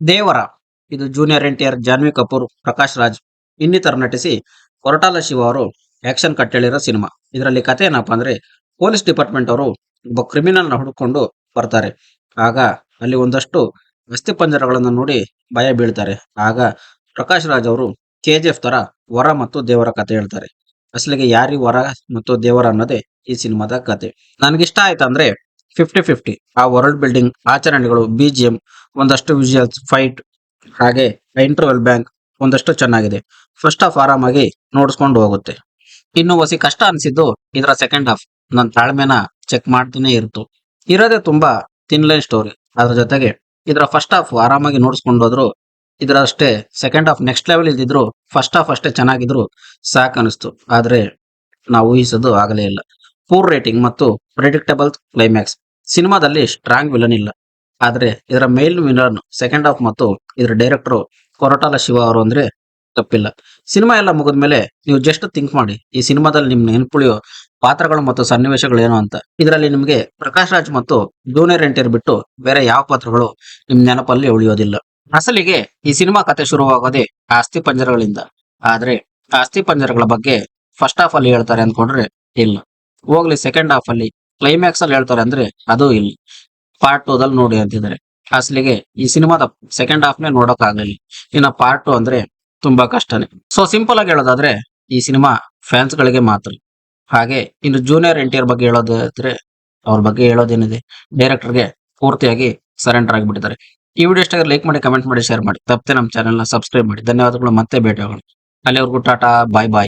ದೇವರ, ಇದು junior N T Janhvi Kapoor, Prakash Raj ಇನ್ನಿತರ ನಟಿಸಿ ಕೊರಟಾಲ ಶಿವ ಅವರು ಆಕ್ಷನ್ ಕಟ್ಟೆಳಿರೋ ಸಿನಿಮಾ ಇದರಲ್ಲಿ ಕಥೆ ಏನಪ್ಪಾ ಅಂದ್ರೆ ಪೊಲೀಸ್ ಡಿಪಾರ್ಟ್ಮೆಂಟ್ ಅವರು ಒಬ್ಬ ಕ್ರಿಮಿನಲ್ನ ಹುಡುಕೊಂಡು ಬರ್ತಾರೆ. ಆಗ ಅಲ್ಲಿ ಒಂದಷ್ಟು ಅಸ್ಥಿ ಪಂಜರಗಳನ್ನು ನೋಡಿ ಭಯ ಬೀಳ್ತಾರೆ. ಆಗ ಪ್ರಕಾಶ್ ರಾಜ್ ಅವರು ಕೆ ಜಿ ಎಫ್ ತರ ವರ ಮತ್ತು ದೇವರ ಕಥೆ ಹೇಳ್ತಾರೆ. ಅಸಲಿಗೆ ಯಾರಿ ವರ ಮತ್ತು ದೇವರ ಅನ್ನೋದೇ ಈ ಸಿನಿಮಾದ ಕತೆ. ನನಗಿಷ್ಟ ಆಯ್ತಂದ್ರೆ ಫಿಫ್ಟಿ ಫಿಫ್ಟಿ ಆ ವರ್ಲ್ಡ್ ಬಿಲ್ಡಿಂಗ್ ಆಚರಣೆಗಳು ಬಿ.ಜಿ.ಎಂ ಒಂದಷ್ಟು ವಿಜುವಲ್ಸ್ ಫೈಟ್ ಹಾಗೆ ಇಂಟರ್ವೆಲ್ ಬ್ಯಾಂಕ್ ಒಂದಷ್ಟು ಚೆನ್ನಾಗಿದೆ. ಫಸ್ಟ್ ಹಾಫ್ ಆರಾಮಾಗಿ ನೋಡಿಸ್ಕೊಂಡು ಹೋಗುತ್ತೆ. ಇನ್ನು ಹೊಸಿ ಕಷ್ಟ ಅನಿಸಿದ್ದು ಇದರ ಸೆಕೆಂಡ್ ಹಾಫ್ ನನ್ನ ತಾಳ್ಮೆನ ಚೆಕ್ ಮಾಡ್ತಾನೆ ಇರ್ತು. ಇರೋದೇ ತುಂಬಾ ತಿನ್ ಲೈನ್ ಸ್ಟೋರಿ ಅದ್ರ ಜೊತೆಗೆ ಇದರ ಫಸ್ಟ್ ಹಾಫ್ ಆರಾಮಾಗಿ ನೋಡಿಸ್ಕೊಂಡು ಹೋದ್ರು ಇದರ ಅಷ್ಟೇ ಸೆಕೆಂಡ್ ಹಾಫ್ ನೆಕ್ಸ್ಟ್ ಲೆವೆಲ್ ಇದ್ದಿದ್ರು ಫಸ್ಟ್ ಹಾಫ್ ಅಷ್ಟೇ ಚೆನ್ನಾಗಿದ್ರು ಸಾಕ್ ಅನಿಸ್ತು ಆದ್ರೆ ನಾವು ಊಹಿಸೋದು ಆಗಲೇ ಇಲ್ಲ. ಪೂರ್ ರೇಟಿಂಗ್ ಮತ್ತು ಪ್ರಿಡಿಕ್ಟಬಲ್ ಕ್ಲೈಮ್ಯಾಕ್ಸ್ ಸಿನಿಮಾದಲ್ಲಿ ಸ್ಟ್ರಾಂಗ್ ವಿಲನ್ ಇಲ್ಲ. ಆದ್ರೆ ಇದರ ಮೇಲ್ ವಿಲನ್ ಸೆಕೆಂಡ್ ಹಾಫ್ ಮತ್ತು ಇದರ ಡೈರೆಕ್ಟರ್ ಕೊರಟಾಲ ಶಿವ ಅವರು ಅಂದ್ರೆ ತಪ್ಪಿಲ್ಲ. ಸಿನಿಮಾ ಎಲ್ಲ ಮುಗಿದ್ಮೇಲೆ ನೀವು ಜಸ್ಟ್ ಥಿಂಕ್ ಮಾಡಿ, ಈ ಸಿನಿಮಾದಲ್ಲಿ ನಿಮ್ ನೆನ್ಪುಳಿಯೋ ಪಾತ್ರಗಳು ಮತ್ತು ಸನ್ನಿವೇಶಗಳು ಏನು ಅಂತ. ಇದರಲ್ಲಿ ನಿಮಗೆ ಪ್ರಕಾಶ್ ರಾಜ್ ಮತ್ತು ಜೂನಿಯರ್ ಎಂಟಿಯರ್ ಬಿಟ್ಟು ಬೇರೆ ಯಾವ ಪಾತ್ರಗಳು ನಿಮ್ ನೆನಪಲ್ಲಿ ಉಳಿಯೋದಿಲ್ಲ. ಅಸಲಿಗೆ ಈ ಸಿನಿಮಾ ಕತೆ ಶುರುವಾಗೋದೇ ಆಸ್ತಿ ಪಂಜರಗಳಿಂದ. ಆದ್ರೆ ಆಸ್ತಿ ಪಂಜರಗಳ ಬಗ್ಗೆ ಫಸ್ಟ್ ಹಾಫ್ ಅಲ್ಲಿ ಹೇಳ್ತಾರೆ ಅಂದ್ಕೊಂಡ್ರೆ ಇಲ್ಲ. ಹೋಗ್ಲಿ ಸೆಕೆಂಡ್ ಹಾಫ್ ಅಲ್ಲಿ. ಕ್ಲೈಮ್ಯಾಕ್ಸ್ ಅಲ್ಲಿ ಹೇಳ್ತಾರೆ ಅಂದ್ರೆ ಅದು ಇಲ್ಲಿ. ಪಾರ್ಟ್ ಟೂ ದಲ್ಲಿ ನೋಡಿ ಅಂತಿದ್ದಾರೆ ಅಸಲಿಗೆ ಈ ಸಿನಿಮಾದ ಸೆಕೆಂಡ್ ಹಾಫ್ ನೇ ನೋಡಕ್ ಆಗ್ಲಿಲ್ಲ. ಇನ್ನ ಪಾರ್ಟ್ ಟು ಅಂದ್ರೆ ತುಂಬಾ ಕಷ್ಟನೇ. ಸೊ ಸಿಂಪಲ್ ಆಗಿ ಹೇಳೋದಾದ್ರೆ ಈ ಸಿನಿಮಾ ಫ್ಯಾನ್ಸ್ ಗಳಿಗೆ ಮಾತ್ರ. ಹಾಗೆ ಇನ್ನು ಜೂನಿಯರ್ ಎನ್ ಟಿ ಆರ್ ಬಗ್ಗೆ ಹೇಳೋದಾದ್ರೆ ಅವ್ರ ಬಗ್ಗೆ ಹೇಳೋದೇನಿದೆ? ಡೈರೆಕ್ಟರ್ಗೆ ಪೂರ್ತಿಯಾಗಿ ಸರೆಂಡರ್ ಆಗಿಬಿಟ್ಟಿದ್ದಾರೆ. ಈ ವಿಡಿಯೋ ಇಷ್ಟ ಲೈಕ್ ಮಾಡಿ ಕಮೆಂಟ್ ಮಾಡಿ ಶೇರ್ ಮಾಡಿ. ತಪ್ಪೇ ನಮ್ಮ ಚಾನೆಲ್ನ ಸಬ್ಸ್ಕ್ರೈಬ್ ಮಾಡಿ. ಧನ್ಯವಾದಗಳು. ಮತ್ತೆ ಭೇಟಿ ಆಗೋಣ ಅಲ್ಲಿವರೆಗೂ ಟಾಟಾ ಬಾಯ್ ಬಾಯ್